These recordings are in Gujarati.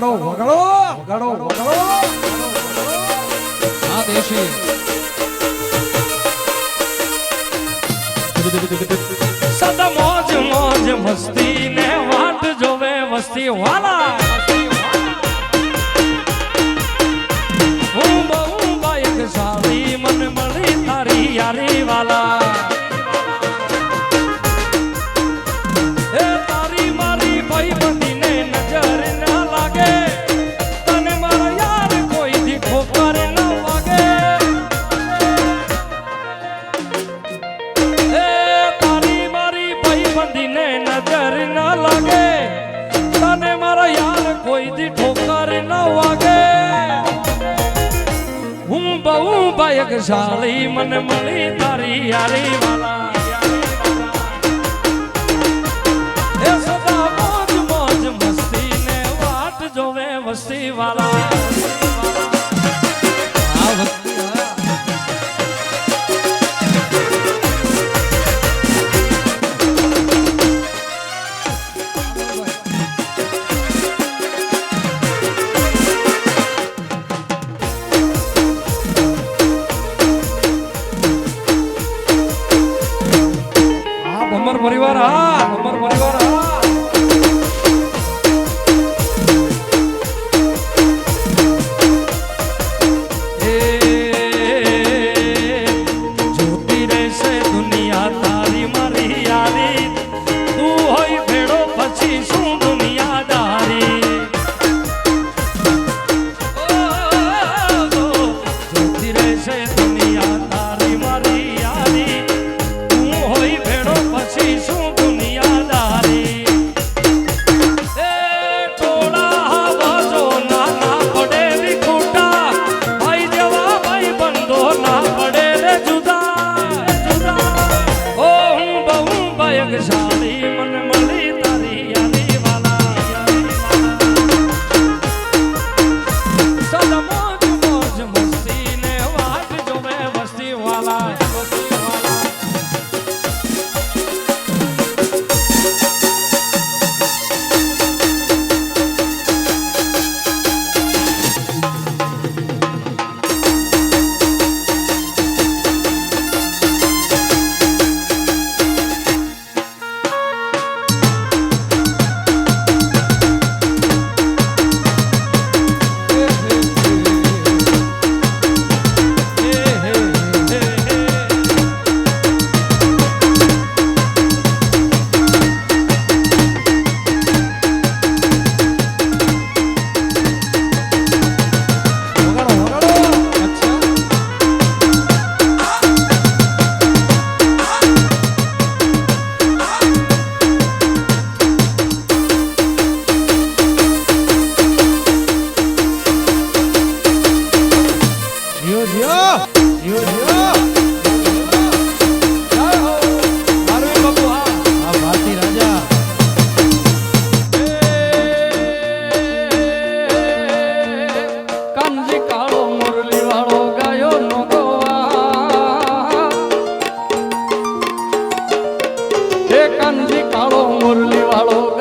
વગાડો વગાડો વગાડો વગાડો. હા દેશી. સદ મોજ મોજ મસ્તી ને વાટ જોવે વસ્તી વાલા બંધીને નજર ના લાગે. તને મારા યાર કોઈ દી ઠોકર ના વાગે. હું બહુ બાયક શાળી મને મળી તારી યારી વાલા. વસ્તી વાલા. ડાબર પરિવાર. હા. કાનજી કાળો મુરલી વાળો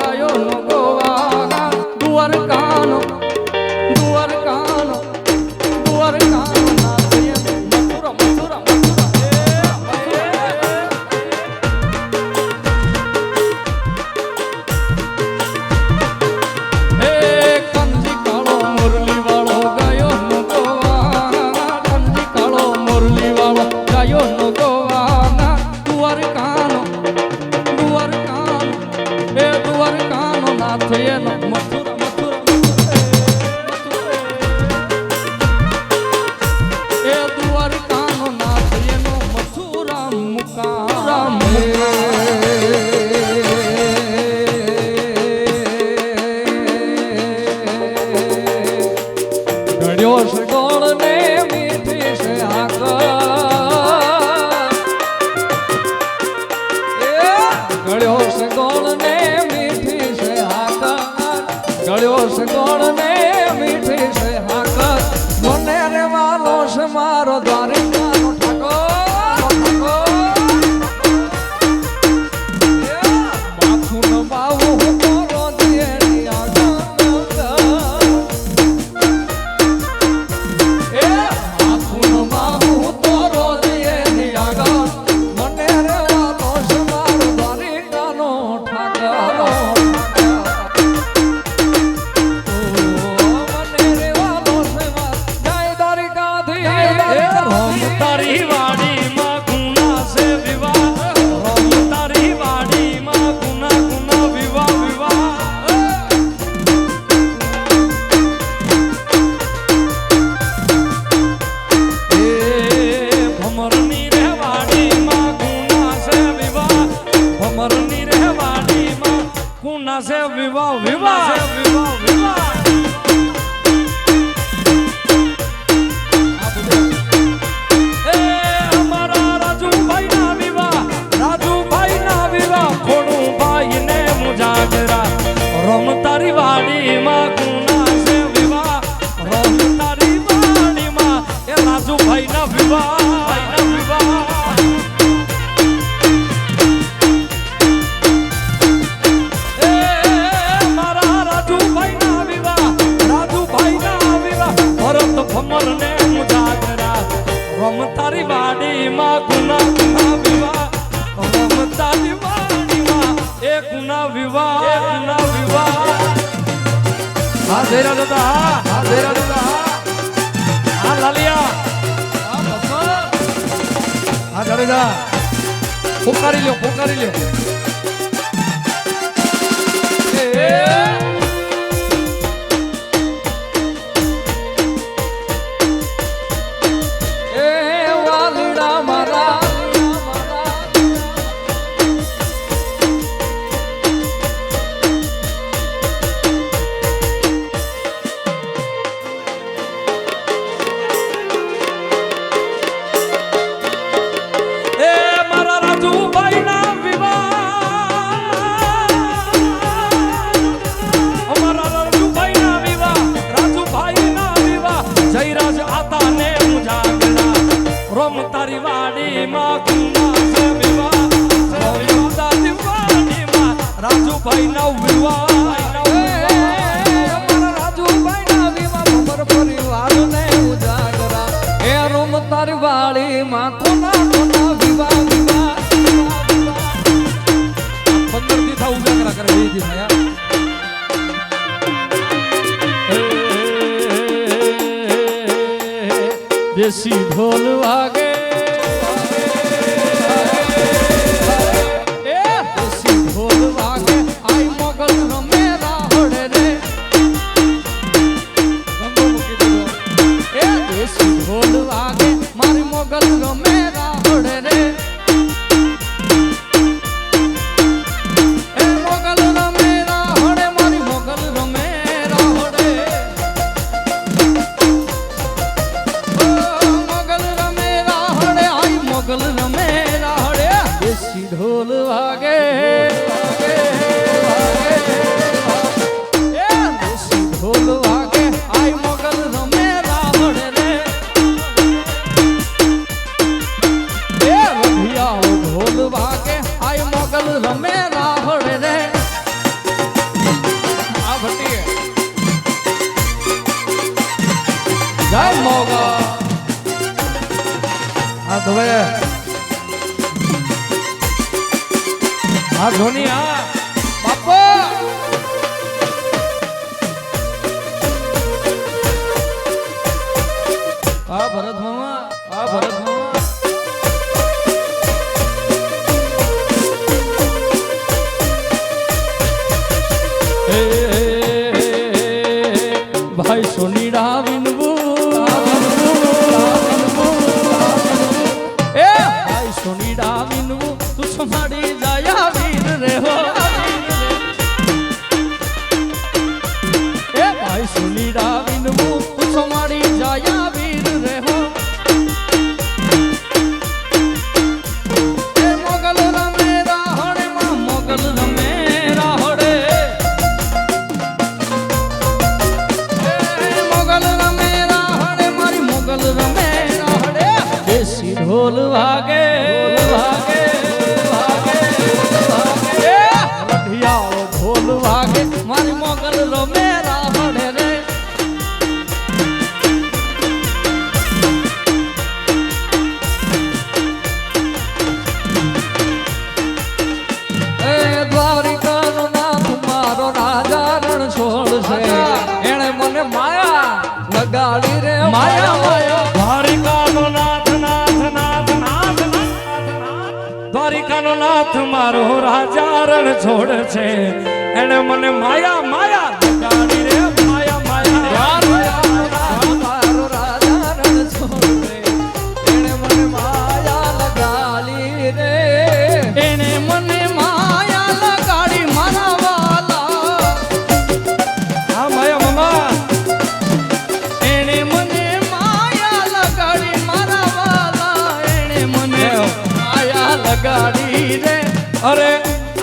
দরদ દાદા હા ભેરા દાદા હા લાલિયા. હા બસ. પોકારી લ્યો પોકારી લ્યો. રાજુભાઈ ના વિવાહ રાજુભાઈ ના વિવાહ ખબર પરિવાર ને ઉજાગરા એ રોમ તરવાળી માં કોના કોના વિવાહ વિવાહ દેશી ઢોલ વાગે Yeah. હા ભરત મારો રાજા રણ છોડ છે. એને મને માયા માયા અરે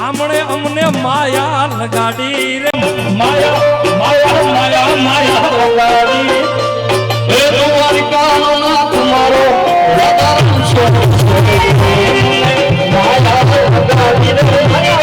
આમણે અમને માયા લગાડી રે. માયા માયા માયા માયા લગાડી. રે દ્વારિકાનો નાથ મારો રાધા માયા લગાડી રે.